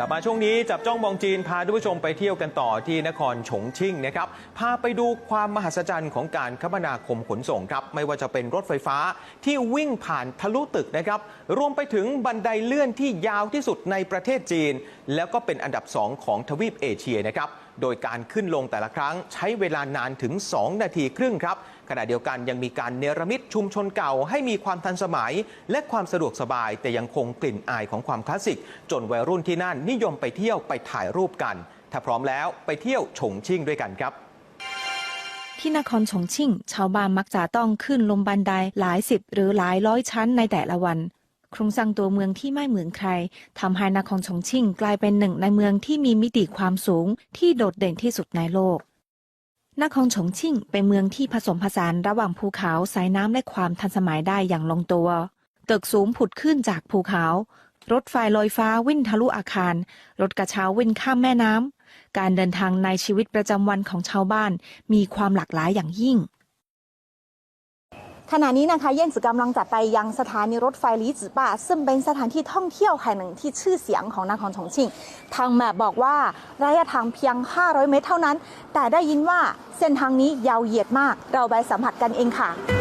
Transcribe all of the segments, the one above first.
กลับมาช่วงนี้จับจ้องมองจีนพาทุกผู้ชมไปเที่ยวกันต่อที่นครฉงชิ่งนะครับพาไปดูความมหัศจรรย์ของการคมนาคมขนส่งครับ ไม่ว่าจะเป็นรถไฟฟ้าที่วิ่งผ่านทะลุตึกนะครับ รวมไปถึงบันไดเลื่อนที่ยาวที่สุดในประเทศจีน แล้วก็เป็นอันดับ 2 ของทวีปเอเชียนะครับ โดยการขึ้นลงแต่ละครั้งใช้เวลานานถึง 2 นาทีครึ่งครับ ขณะเดียวกันยังมีการเนรมิตชุมชนเก่าให้มีความทันสมัย และความสะดวกสบาย แต่ยังคงกลิ่นอายของความคลาสสิก จนวัยรุ่นที่นั่นนิยมไปเที่ยวไปถ่ายรูปกัน ถ้าพร้อมแล้วไปเที่ยวฉงชิ่งด้วยกันครับที่นครฉงชิ่ง ชาวบ้านมักจะต้องขึ้นลงบันไดหลายสิบหรือหลายร้อยชั้นในแต่ละวัน โครงสร้างตัวเมืองที่ไม่เหมือนใครทำให้นครฉงชิ่งกลายเป็นหนึ่งในเมืองที่มีมิติความสูงที่โดดเด่นที่สุดในโลกนครฉงชิ่งเป็นเมืองที่ผสมผสานระหว่างภูเขาสายน้ำและความทันสมัยได้อย่างลงตัว ตึกสูงผุดขึ้นจากภูเขา รถไฟลอยฟ้าวิ่งทะลุอาคาร รถกระเช้าวิ่งข้ามแม่น้ำการเดินทางในชีวิตประจำวันของชาวบ้านมีความหลากหลายอย่างยิ่ง ขณะนี้นะคะเย่นสือกำลังจะไปยังสถานีรถไฟลีจือป่าซึ่งเป็นสถานที่ท่องเที่ยวแห่งหนึ่งที่ชื่อเสียงของนครฉงชิ่ง ทางแมปบอกว่าระยะทางเพียง 500 เมตรเท่านั้น แต่ได้ยินว่าเส้นทางนี้ยาวเหยียดมาก เราไปสัมผัสกันเองค่ะ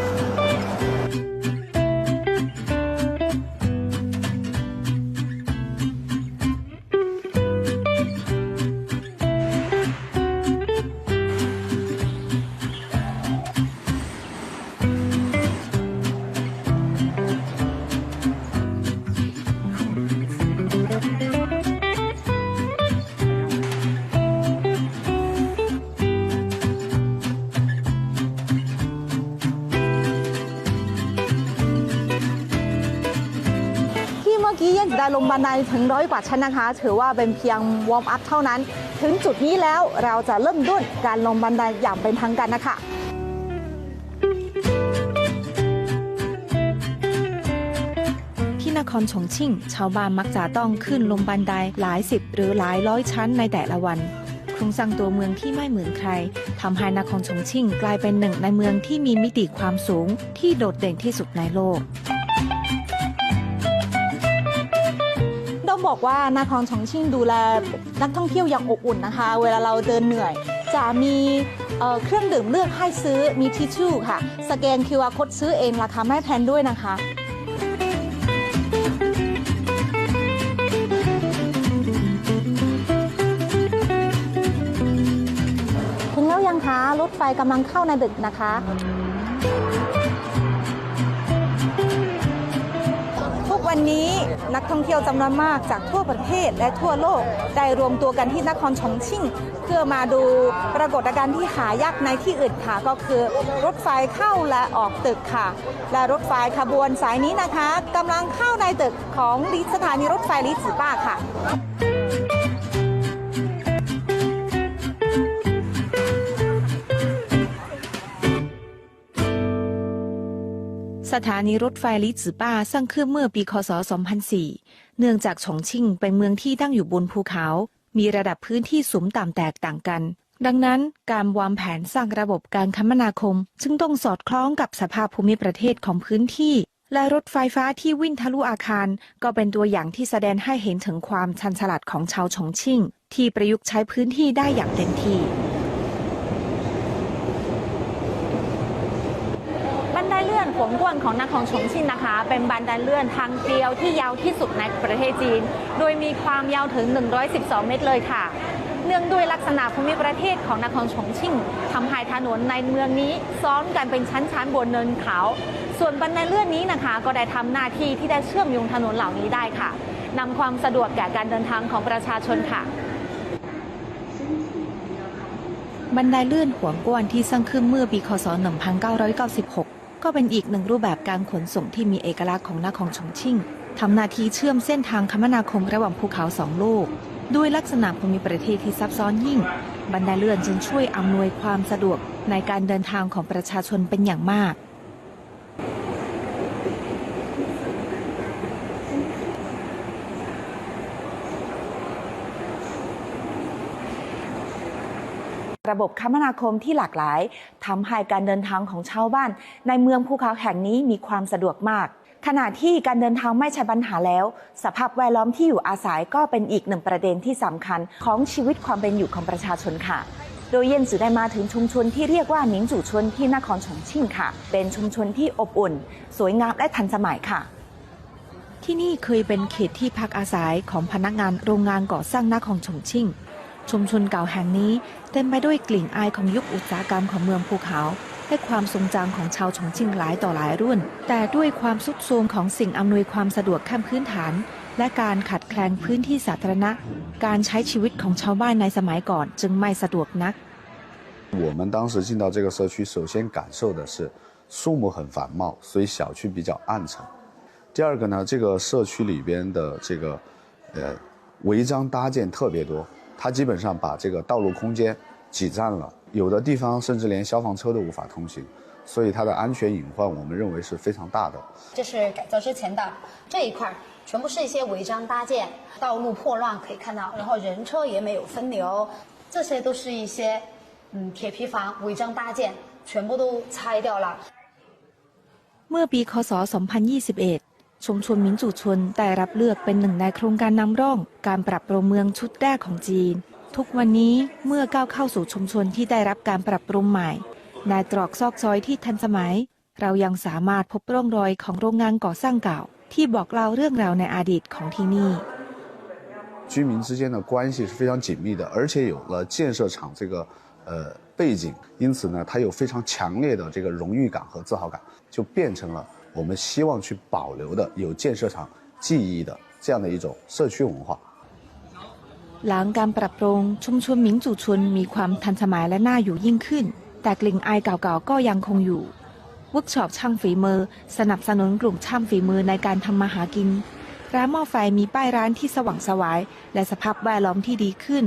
กี้ย่นจะได้ลงบันไดถึงร้อยกว่าชั้นนะคะ ถือว่าเป็นเพียงวอร์มอัพเท่านั้น ถึงจุดนี้แล้วเราจะเริ่มต้นการลงบันไดอย่างเป็นทางการนะคะที่นครฉงชิ่ง ชาวบ้านมักจะต้องขึ้นลงบันไดหลายสิบหรือหลายร้อยชั้นในแต่ละวันโครงสร้างตัวเมืองที่ไม่เหมือนใครทำให้นครฉงชิ่ง กลายเป็นหนึ่งในเมืองที่มีมิติความสูงที่โดดเด่นที่สุดในโลก บอกว่านาครชองชิ่งดูแลนักท่องเที่ยวอย่างอบอุ่นนะคะ เวลาเราเดินเหนื่อย จะมีเเครื่องดื่มเลือกให้ซื้อมีทิชชู่ค่ะ สแกน QR โค้ดซื้อเองราคาไม่แพงด้วยนะคะถึงแล้วยังคะรถไฟกำลังเข้าในดึกนะคะ วันนี้นักท่องเที่ยวจำนวนมากจากทั่วประเทศและทั่วโลกได้รวมตัวกันที่นครชงชิ่ง เพื่อมาดูปรากฏการณ์ที่หายากในที่อื่นค่ะ ก็คือรถไฟเข้าและออกตึกค่ะ และรถไฟขบวนสายนี้นะคะกำลังเข้าในตึกของสถานีรถไฟลิจิป้าค่ะ ถานีรถไฟลิจือป้าสร้างขึ้นเมื่อปีคศ 2004 เนื่องจากฉงชิ่งเป็นเมืองที่ตั้งอยู่บนภูเขา มีระดับพื้นที่สูงต่ำแตกต่างกัน ดังนั้นการวางแผนสร้างระบบการคมนาคม จึงต้องสอดคล้องกับสภาพภูมิประเทศของพื้นที่ และรถไฟฟ้าที่วิ่งทะลุอาคาร ก็เป็นตัวอย่างที่แสดงให้เห็นถึงความชันฉลาดของชาวฉงชิ่ง ที่ประยุกต์ใช้พื้นที่ได้อย่างเต็มที่ บันไดเลื่อนขวง กวนของนครชงชิ่งนะคะ เป็นบันไดเลื่อนทางเดียวที่ยาวที่สุดในประเทศจีน โดยมีความยาวถึง 112 เมตรเลยค่ะ เนื่องด้วยลักษณะภูมิประเทศของนครชงชิ่งทำให้ถนนในเมืองนี้ซ้อนกันเป็นชั้นๆบนเนินเขา ส่วนบันไดเลื่อนนี้นะคะ ก็ได้ทำหน้าที่ที่ได้เชื่อมโยงถนนเหล่านี้ได้ค่ะนำความสะดวกแก่การเดินทางของประชาชนค่ะบันไดเลื่อนหัวกวนที่สร้างขึ้นเมื่อปีคศ 1996 ก็เป็นอีกหนึ่งรูปแบบการขนส่งที่มีเอกลักษณ์ของนครชงชิ่งทำหน้าที่เชื่อมเส้นทางคมนาคมระหว่างภูเขาสองโลก ด้วยลักษณะภูมิประเทศที่ซับซ้อนยิ่ง บันไดเลื่อนจึงช่วยอำนวยความสะดวกในการเดินทางของประชาชนเป็นอย่างมาก ระบบคมนาคมที่หลากหลายทำให้การเดินทางของชาวบ้าน ในเมืองภูเขาแห่งนี้มีความสะดวกมาก ขณะที่การเดินทางไม่ใช่ปัญหาแล้ว สภาพแวดล้อมที่อยู่อาศัยก็เป็นอีกหนึ่งประเด็นที่สำคัญของชีวิตความเป็นอยู่ของประชาชนค่ะโดยเย็นสือได้มาถึงชุมชนที่เรียกว่าหนิงจู่ชนที่นครฉงชิ่งค่ะ เป็นชุมชนที่อบอุ่น สวยงามและทันสมัยค่ะ ที่นี่เคยเป็นเขตที่พักอาศัยของพนักงานโรงงานก่อสร้างนครฉงชิ่ง ชุมชนเก่าแห่งนี้เต็มไปด้วยกลิ่นอายของยุคอุตสาหกรรมของเมืองภูเขา และความทรงจำของชาวฉงชิ่งหลายต่อหลายรุ่น แต่ด้วยความสุดโทรมของสิ่งอำนวยความสะดวกขั้นพื้นฐาน และการขัดแคลนพื้นที่สาธารณะ การใช้ชีวิตของชาวบ้านในสมัยก่อนจึงไม่สะดวกนัก 我们当时进到这个社区，首先感受的是树木很繁茂，所以小区比较暗沉。第二个呢，这个社区里边的这个呃违章搭建特别多， 它基本上把这个道路空间挤占了，有的地方甚至连消防车都无法通行，所以它的安全隐患我们认为是非常大的。这是改造之前的这一块儿，全部是一些违章搭建，道路破乱可以看到，然后人车也没有分流，这些都是一些嗯铁皮房违章搭建，全部都拆掉了。 เมื่อปีคศ 2021 ชุมชนมินจูชนได้รับเลือกเป็นหนึ่งในโครงการนำร่อง การปรับปรุงเมืองชุดแรกของจีน ทุกวันนี้เมื่อก้าวเข้าสู่ชุมชนที่ได้รับการปรับปรุงใหม่ ในตรอกซอกซอยที่ทันสมัย เรายังสามารถพบร่องรอยของโรงงานก่อสร้างเก่า ที่บอกเล่าเรื่องราวในอดีตของที่นี่ 居民之间的关系是非常紧密的，而且有了建设厂这个呃背景，因此呢，它有非常强烈的这个荣誉感和自豪感，就变成了 我们希望去保留的有建设厂记忆的这样的一种社区文化。 หลังการปรับปรุงชุมชนหมิงจู่ชุนมีความทันสมัยและน่าอยู่ยิ่งขึ้น แต่กลิ่นอายเก่าๆก็ยังคงอยู่เวิร์กช็อปช่างฝีมือ สนับสนุนกลุ่มช่างฝีมือในการทำมาหากิน ร้านหม้อไฟมีป้ายร้านที่สว่างไสวายและสภาพแวดล้อมที่ดีขึ้น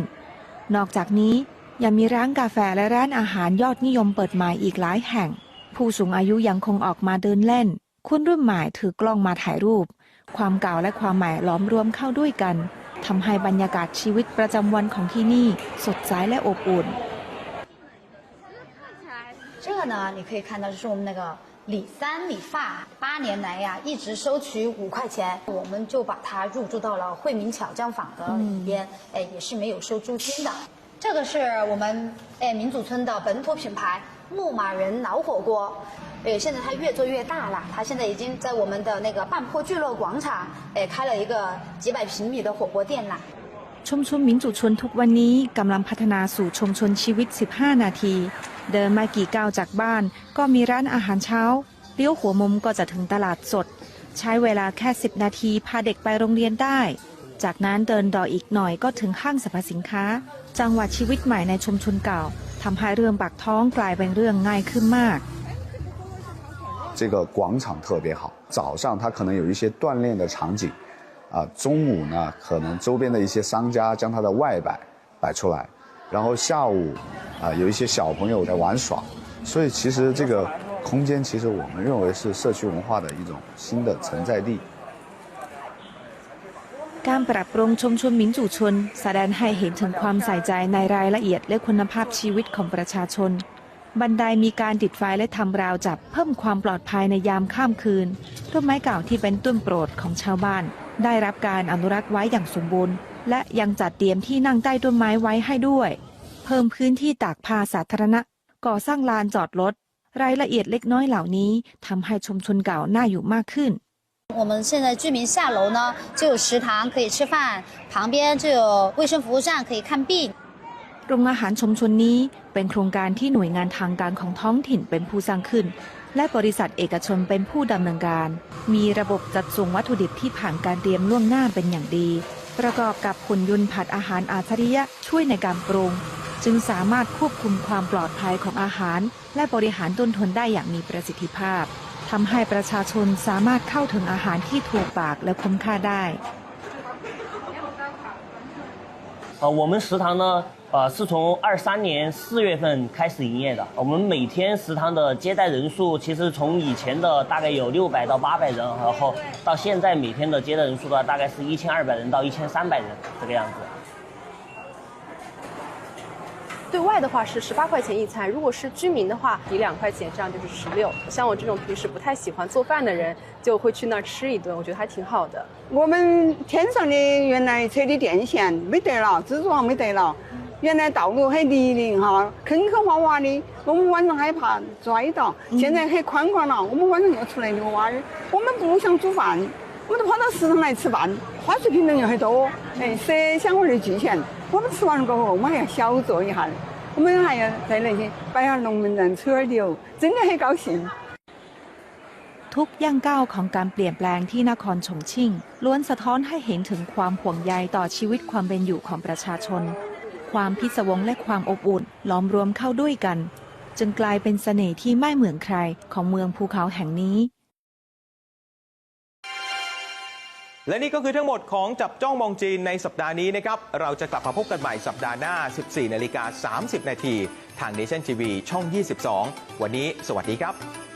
นอกจากนี้ยังมีร้านกาแฟและร้านอาหารยอดนิยมเปิดใหม่อีกหลายแห่ง ผู้สูงอายุยังคงออกมาเดินเล่น คนรุ่นใหม่ถือกล้องมาถ่ายรูป ความเก่าและความใหม่ล้อมรวมเข้าด้วยกันทำให้บรรยากาศชีวิตประจำวันของที่นี่ สดใสและอบอุ่น 这个呢，你可以看到是我们那个理三理发，八年来呀、一直收取五块钱，我们就把它入驻到了惠民巧匠坊的里边，哎，也是没有收租金的。这个是我们哎民主村的本土品牌 牧马人老火锅。哎，现在它越做越大了，它现在已经在我们的那个半坡聚乐广场，哎，开了一个几百平米的火锅店了。 ชุมชนหมิงจู่ชนทุกวันนี้กำลังพัฒนาสู่ชุมชนชีวิต 15 นาที เดินมากี่ก้าวจากบ้าน ก็มีร้านอาหารเช้าเลี้ยวหัวมุมก็จะถึงตลาดสด ใช้เวลาแค่ 10 นาทีพาเด็กไปโรงเรียนได้ จากนั้นเดินต่ออีกหน่อยก็ถึงห้างสรรพสินค้า จังหวัดชีวิตใหม่ในชุมชนเก่า ทำให้เรื่องปากท้องกลายเป็นเรื่องง่ายขึ้นมาก 这个广场特别好，早上它可能有一些锻炼的场景，啊，中午呢可能周边的一些商家将它的外摆摆出来，然后下午啊有一些小朋友在玩耍，所以其实这个空间其实我们认为是社区文化的一种新的存在地。 การปรับปรุงชุมชนหมิงจู่ชน แสดงให้เห็นถึงความใส่ใจในรายละเอียดและคุณภาพชีวิตของประชาชน บันไดมีการติดไฟและทำราวจับเพิ่มความปลอดภัยในยามข้ามคืน ต้นไม้เก่าที่เป็นต้นโปรดของชาวบ้าน ได้รับการอนุรักษ์ไว้อย่างสมบูรณ์ และยังจัดเตรียมที่นั่งใต้ต้นไม้ไว้ให้ด้วย เพิ่มพื้นที่ตากผ้าสาธารณะ ก่อสร้างลานจอดรถ รายละเอียดเล็กน้อยเหล่านี้ทำให้ชุมชนเก่าน่าอยู่มากขึ้น 我们现在居民下楼呢，就有食堂可以吃饭，旁边就有卫生服务站可以看病。 โรงอาหารชุมชนนี้เป็นโครงการที่หน่วยงานทางการของท้องถิ่นเป็นผู้สร้างขึ้น และบริษัทเอกชนเป็นผู้ดำเนินการ มีระบบจัดส่งวัตถุดิบที่ผ่านการเตรียมล่วงหน้าเป็นอย่างดี ประกอบกับหุ่นยนต์ผัดอาหารอาจริยะช่วยในการปรุง จึงสามารถควบคุมความปลอดภัยของอาหาร และบริหารต้นทุนได้อย่างมีประสิทธิภาพ ทำให้ประชาชนสามารถเข้าถึงอาหารที่ถูกปากและคุ้มค่าได้ 呃，我们食堂呢，呃，是从二三年四月份开始营业的。我们每天食堂的接待人数，其实从以前的大概有六百到八百人，然后到现在每天的接待人数的话，大概是一千二百人到一千三百人这个样子。 对外的话是十八块钱一餐，如果是居民的话，抵两块钱，这样就是十六。像我这种平时不太喜欢做饭的人，就会去那儿吃一顿，我觉得还挺好的。我们天上的原来扯的电线没得了，蜘蛛网没得了。原来道路很泥泞哈，坑坑洼洼的，我们晚上害怕摔倒。现在很宽广了，我们晚上要出来遛娃儿。我们不想煮饭，我们都跑到食堂来吃饭，花水品种又很多，哎，摄享我的巨钱。我们吃完过后，我们还要小坐一下，我们还要在那些摆下龙门阵、吹下牛，真的很高兴。 ทุกย่างก้าวของการเปลี่ยนแปลงที่นครชงชิ่ง ล้วนสะท้อนให้เห็นถึงความห่วงใยต่อชีวิตความเป็นอยู่ของประชาชน ความพิศวงและความอบอุ่นล้อมรวมเข้าด้วยกัน จึงกลายเป็นเสน่ห์ที่ไม่เหมือนใครของเมืองภูเขาแห่งนี้ และนี่ก็คือทั้งหมดของจับจ้องมองจีนในสัปดาห์นี้นะครับ เราจะกลับมาพบกันใหม่สัปดาห์หน้า 14นาฬิกา30 นาที ทางเนชั่นทีวีช่อง 22 วันนี้ สวัสดีครับ